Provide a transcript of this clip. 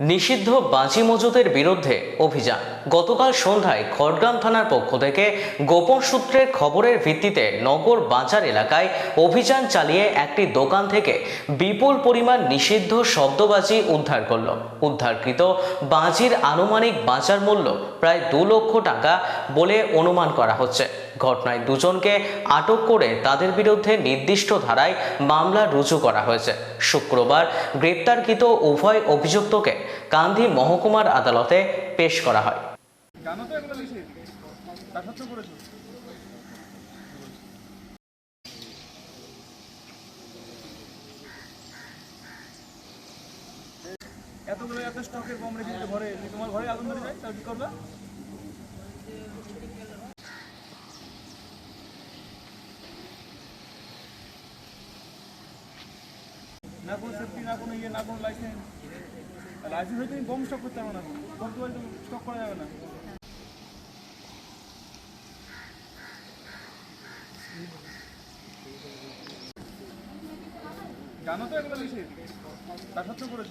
নিষিদ্ধ বাজি মজুদের বিরুদ্ধে অভিযান। গতকাল সন্ধ্যায় খড়গ্রাম থানার পক্ষ থেকে গোপন সূত্রের খবরের ভিত্তিতে নগর বাজার এলাকায় অভিযান চালিয়ে একটি দোকান থেকে বিপুল পরিমাণ নিষিদ্ধ শব্দবাজি উদ্ধার করল। উদ্ধারকৃত বাজির আনুমানিক বাজার মূল্য প্রায় দু লক্ষ টাকা বলে অনুমান করা হচ্ছে। ঘটনায় দুজনকে আটক করে তাদের বিরুদ্ধে নির্দিষ্ট ধারায় মামলা রুজু করা হয়েছে। শুক্রবার গ্রেপ্তারকৃত উভয় অভিযুক্তকে কান্ধি মহকুমার আদালতে পেশ করা হয়। এতগুলো এত স্টকের বম রেখে ঘরে তোমার ঘরে আগুন ধরে যায়? তাহলে কি করবে? না কোনো সেফটি না কোনো ইয়ে না কোনো লাইসেন্স লাইসেন্স হয়ে তুমি বম স্টক করতে হবে না। বম তো স্টক করা যাবে না। জানো তো এগুলো নিষেধ তা সত্য করেছ?